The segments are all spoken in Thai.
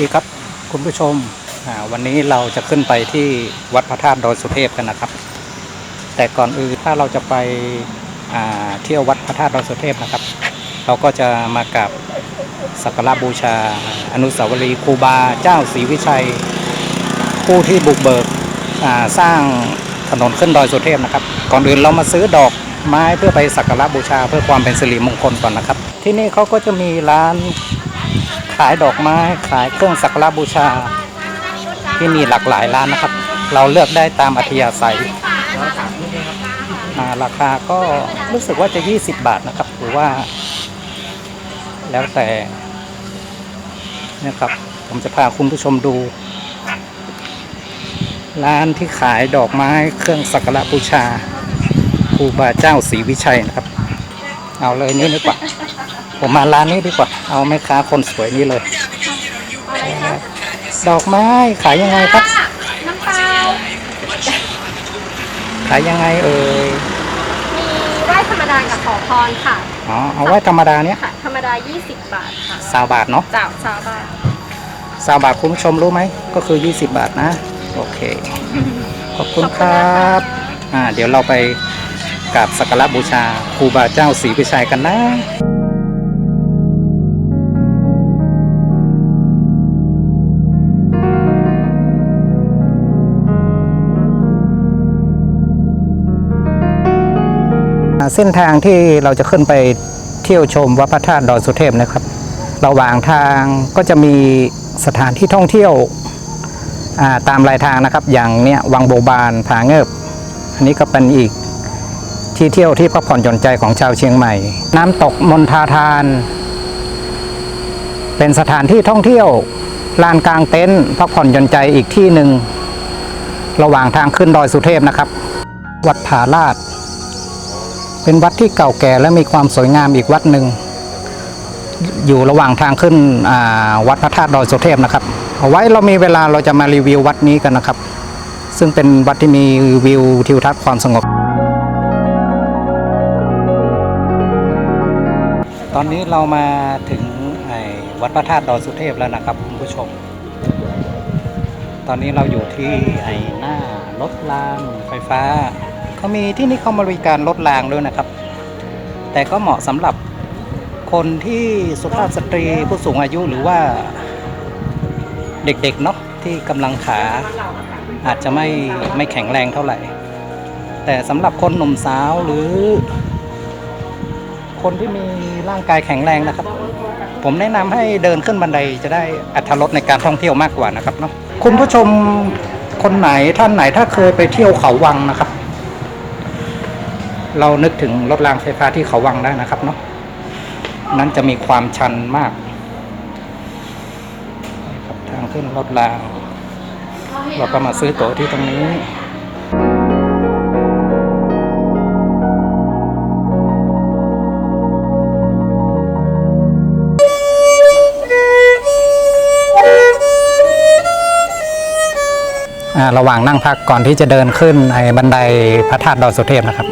ดีครับคุณผู้ชมวันนี้เราจะขึ้นไปที่วัดพระธาตุดอยสุเทพกันนะครับ แต่ก่อนอื่นถ้าเราจะไปเที่ยววัดพระธาตุดอยสุเทพนะครับ เราก็จะมากราบสักการะบูชา อนุสาวรีย์ครูบาเจ้าศรีวิชัย ผู้ที่บุกเบิกสร้างถนนขึ้นดอยสุเทพนะครับ ก่อนอื่นเรามาซื้อดอกไม้เพื่อไปสักการะบูชาเพื่อความเป็นสิริมงคลก่อนนะครับ ที่นี่เขาก็จะมีร้าน ขายดอกไม้ขายเครื่องสักการบูชา ที่มีหลากหลายร้านนะครับ เราเลือกได้ตามอัธยาศัยราคาก็รู้สึกว่าจะ 20 บาทนะครับ หรือว่า แล้วแต่นะครับ ผมจะพาคุณผู้ชมดู ร้านที่ขายดอกไม้เครื่องสักการบูชาครูบาเจ้าศรีวิชัยนะครับ เอาเลยนี่ดีกว่า ผมมาร้านนี้ดีกว่า เอาแม่ค้าคนสวยนี้เลย ดอกไม้ขายยังไงครับ น้ำเปล่าขายยังไงเอ่ย มีไหว้ธรรมดากับขอพรค่ะ อ๋อ เอาไว้ธรรมดาเนี้ยค่ะ ธรรมดา 20 บาทค่ะสาวบาทเนาะเจ้าชาวบ้านสาวบาทคุณผู้ชมรู้ไหม ก็คือ 20 บาทนะ โอเค ขอบคุณครับ อ่า เดี๋ยวเราไปกราบสักการะบูชาครูบาเจ้าศรีวิชัยกันนะ เส้นทางที่เราจะขึ้นไปเที่ยวชมวัดพระธาตุดอยสุเทพนะครับ ระหว่างทางก็จะมีสถานที่ท่องเที่ยวาตามรายทางนะครับ อย่างเนี้ยวังโบบานผาเงิบ อันนี้ก็เป็นอีกที่เที่ยวที่พักผ่อนหย่อนใจของชาวเชียงใหม่ น้ำตกมนทาทาน เป็นสถานที่ท่องเที่ยวลานกลางเต็นท์พักผ่อนหย่อนใจอีกที่หนึ่งระหว่างทางขึ้นดอยสุเทพนะครับ วัดผาลาด เป็นวัดที่เก่าแก่และมีความสวยงามอีกวัดหนึ่ง อยู่ระหว่างทางขึ้นวัดพระธาตุดอยสุเทพนะครับ เอาไว้เรามีเวลาเราจะมารีวิววัดนี้กันนะครับ ซึ่งเป็นวัดที่มีวิวทิวทัศน์ความสงบ ตอนนี้เรามาถึงวัดพระธาตุดอยสุเทพแล้วนะครับคุณผู้ชม ตอนนี้เราอยู่ที่ไอ้หน้ารถรางไฟฟ้า เขามีที่นี่เขาบริการรถรางด้วยนะครับ แต่ก็เหมาะสำหรับคนที่สุภาพสตรีผู้สูงอายุหรือว่าเด็กๆเนาะที่กำลังขาอาจจะไม่ไม่แข็งแรงเท่าไหร่ แต่สำหรับคนหนุ่มสาวหรือ คนที่มีร่างกายแข็งแรงนะครับ ผมแนะนำให้เดินขึ้นบันไดจะได้อัตรถรสในการท่องเที่ยวมากกว่านะครับเนาะคุณผู้ชมคนไหนท่านไหนถ้าเคยไปเที่ยวเขาวังนะครับ เรานึกถึงรถรางไฟฟ้าที่เขาวังได้นะครับเนาะนั้นจะมีความชันมากครับทางขึ้นรถราง เราก็มาซื้อตั๋วที่ตรงนี้ระหว่างนั่งพักก่อนที่จะเดินขึ้นไอ้บันไดพระธาตุดอยสุเทพนะครับ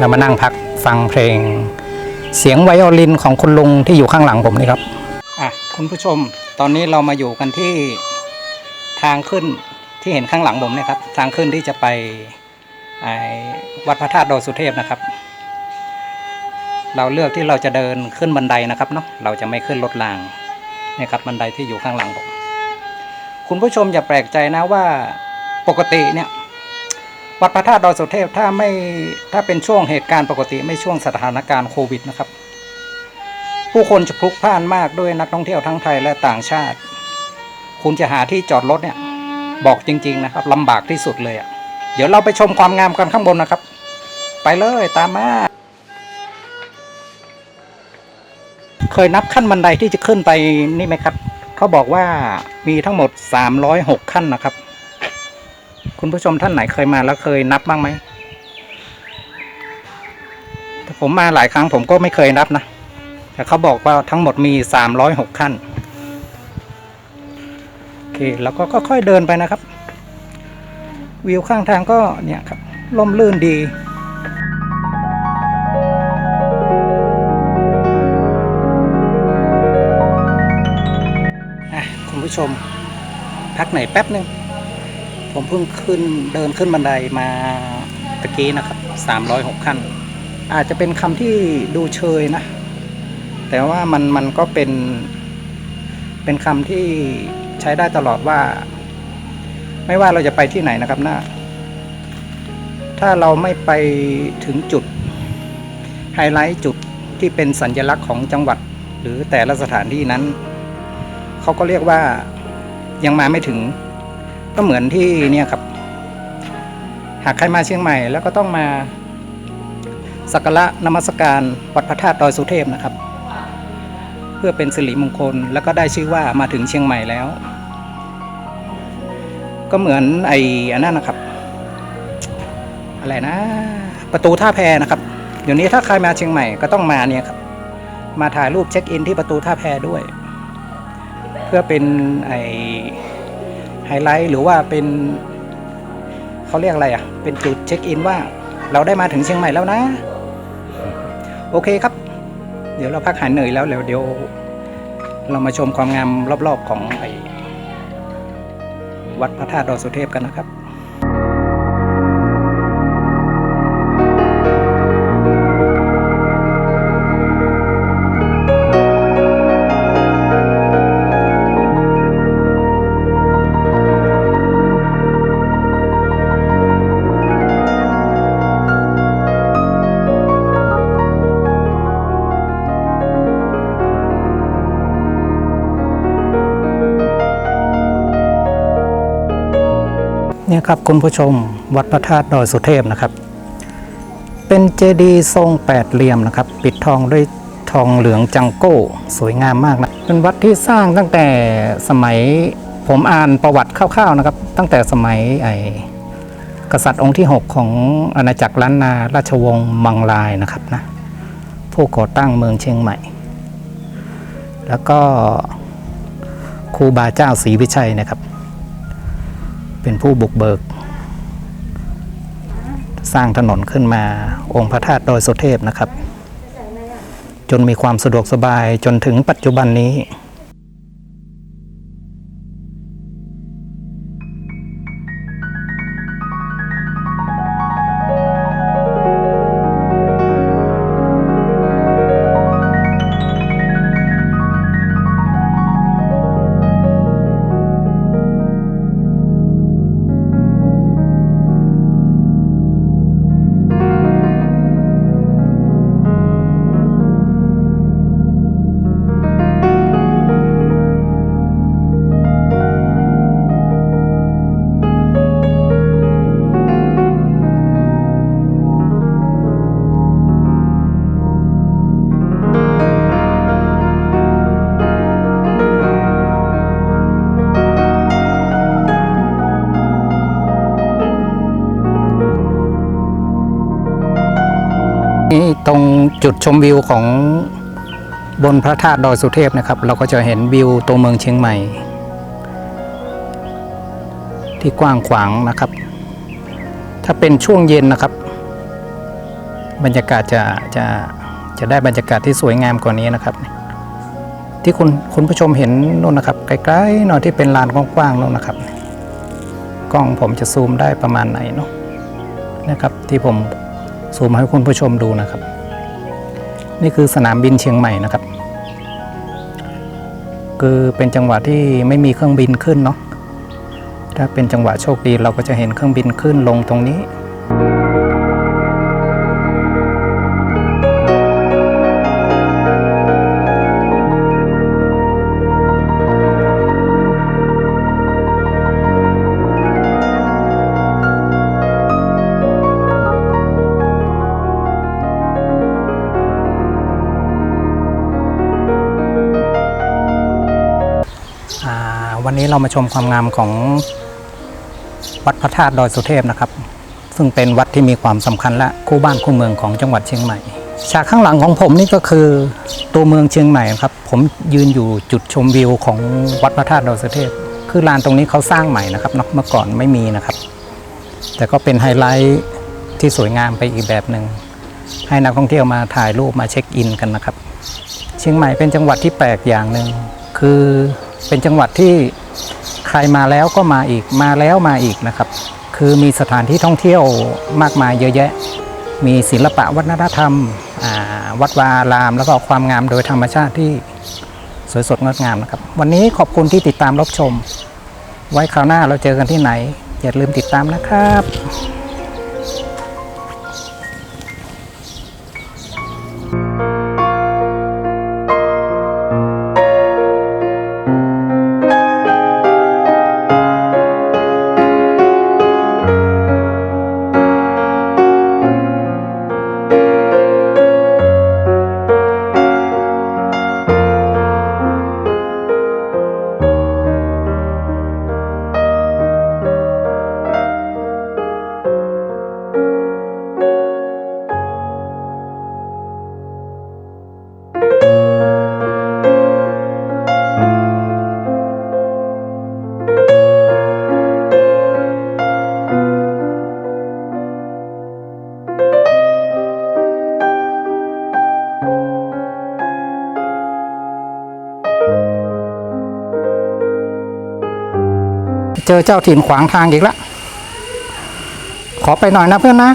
เรามานั่งพักฟังเพลง เสียงไวโอลินของคุณลุงที่อยู่ข้างหลังผมนี่ครับอะคุณผู้ชมตอนนี้เรามาอยู่กันที่ทางขึ้นที่เห็นข้างหลังผมเนะครับทางขึ้นที่จะไปวัดพระธาตุดอยสุเทพนะครับ เราเลือกที่เราจะเดินขึ้นบันไดนะครับเนาะเราจะไม่ขึ้นรถรางนี่ครับบันไดที่อยู่ข้างหลังผมคุณผู้ชมอย่าแปลกใจนะว่าปกติเนี่ย วัดพระธาตุดอยสุเทพถ้าไม่ถ้าเป็นช่วงเหตุการณ์ปกติไม่ช่วงสถานการณ์โควิดนะครับ ผู้คนจะพลุกพล่านมากด้วยนักท่องเที่ยวทั้งไทยและต่างชาติ คุณจะหาที่จอดรถเนี่ย บอกจริง ๆ นะครับลำบากที่สุดเลยอะ่ะเดี๋ยวเราไปชมความงามกันข้างบนนะครับ ไปเลยตามมาเคยนับขั้นบันไดที่จะขึ้นไปนี่ไหมครับ เขาบอกว่ามีทั้งหมด 306 ขั้นนะครับ คุณผู้ชมท่านไหนเคยมาแล้วเคยนับบ้างไหมผมมาหลายครั้งผมก็ไม่เคยนับนะ แต่เขาบอกว่าทั้งหมดมี 306 ขั้น โอเค แล้วก็ค่อยๆเดินไปนะครับ วิวข้างทางก็เนี่ยครับล่มลื่นดีอะชม พักไหนแป๊บหนึ่ง ผมเพิ่งขึ้นเดินขึ้นบันไดมาตะกี้นะครับ 306 ขั้น อาจจะเป็นคำที่ดูเชยนะ แต่ว่ามันมันก็เป็น เป็นคำที่ใช้ได้ตลอดว่า ไม่ว่าเราจะไปที่ไหนนะครับนะถ้าเราไม่ไปถึงจุด ไฮไลท์จุดที่เป็นสัญลักษณ์ของจังหวัด หรือแต่ละสถานที่นั้น เขาก็เรียกว่ายังมาไม่ถึง ก็เหมือนที่เนี่ยครับ หากใครมาเชียงใหม่ แล้วก็ต้องมาสักการะนมัสการวัดพระธาตุดอยสุเทพนะครับ เพื่อเป็นสิริมงคลแล้วก็ได้ชื่อว่ามาถึงเชียงใหม่แล้ว ก็เหมือนไอ้อันนั้นนะครับ อะไรนะ ประตูท่าแพนะครับเดี๋ยวนี้ถ้าใครมาเชียงใหม่ก็ต้องมาเนี่ยครับ มาถ่ายรูปเช็คอินที่ประตูท่าแพด้วย เพื่อเป็นไอ ไฮไลท์หรือว่าเป็นเขาเรียกอะไรอะ เป็นจุดเช็คอินว่าเราได้มาถึงเชียงใหม่แล้วนะ โอเคครับ เดี๋ยวเราพักหายเหนื่อยแล้วแล้วเดี๋ยว เรามาชมความงามรอบๆของไอวัดพระธาตุดอยสุเทพกันนะครับ ครับคุณผู้ชมวัดพระธาตุดอยสุเทพนะครับ เป็นเจดีย์ทรงแปดเหลี่ยมนะครับ ปิดทองด้วยทองเหลืองจังโก้ สวยงามมากนะเป็นวัดที่สร้างตั้งแต่สมัยผมอ่านประวัติคร่าวๆนะครับ ตั้งแต่สมัยไอ้กษัตริย์องค์ที่ 6 ของอาณาจักรล้านนาราชวงศ์มังลายนะครับนะผู้ก่อตั้งเมืองเชียงใหม่ แล้วก็ครูบาเจ้าศรีวิชัยนะครับ เป็นผู้บุกเบิก สร้างถนนขึ้นมาองค์พระธาตุดอยสุเทพนะครับ จนมีความสะดวกสบายจนถึงปัจจุบันนี้ ตรงจุดชมวิวของบนพระธาตุดอยสุเทพนะครับ เราก็จะเห็นวิวตัวเมืองเชียงใหม่ ที่กว้างขวางนะครับ ถ้าเป็นช่วงเย็นนะครับ บรรยากาศจะจะจะได้บรรยากาศที่สวยงามกว่านี้นะครับ ที่คุณคุณผู้ชมเห็นนู่นนะครับไกลๆหน่อยที่เป็นลานกว้างๆนู่นนะครับ กล้องผมจะซูมได้ประมาณไหนเนาะนะครับ ที่ผมซูมให้คุณผู้ชมดูนะครับ นี่คือสนามบินเชียงใหม่นะครับ คือเป็นจังหวะที่ไม่มีเครื่องบินขึ้นเนาะถ้าเป็นจังหวะโชคดีเราก็จะเห็นเครื่องบินขึ้นลงตรงนี้ นี้เรามาชมความงามของวัดพระธาตุดอยสุเทพนะครับ ซึ่งเป็นวัดที่มีความสำคัญและคู่บ้านคู่เมืองของจังหวัดเชียงใหม่ ฉากข้างหลังของผมนี่ก็คือตัวเมืองเชียงใหม่ครับ ผมยืนอยู่จุดชมวิวของวัดพระธาตุดอยสุเทพ คือลานตรงนี้เขาสร้างใหม่นะครับเนาะเมื่อก่อนไม่มีนะครับ แต่ก็เป็นไฮไลท์ที่สวยงามไปอีกแบบหนึ่งให้นักท่องเที่ยวมาถ่ายรูปมาเช็คอินกันนะครับ เชียงใหม่เป็นจังหวัดที่แปลกอย่างหนึ่งคือ เป็นจังหวัดที่ใครมาแล้วก็มาอีกมาแล้วมาอีกนะครับ คือมีสถานที่ท่องเที่ยวมากมายเยอะแยะ มีศิลปะวัฒนธรรม วัดวาอาราม แล้วก็ความงามโดยธรรมชาติที่สวยสดงดงามนะครับ วันนี้ขอบคุณที่ติดตามรับชม ไว้คราวหน้าเราเจอกันที่ไหน อย่าลืมติดตามนะครับ เจอเจ้าถิ่นขวางทางอีกแล้วขอไปหน่อยนะเพื่อนนะ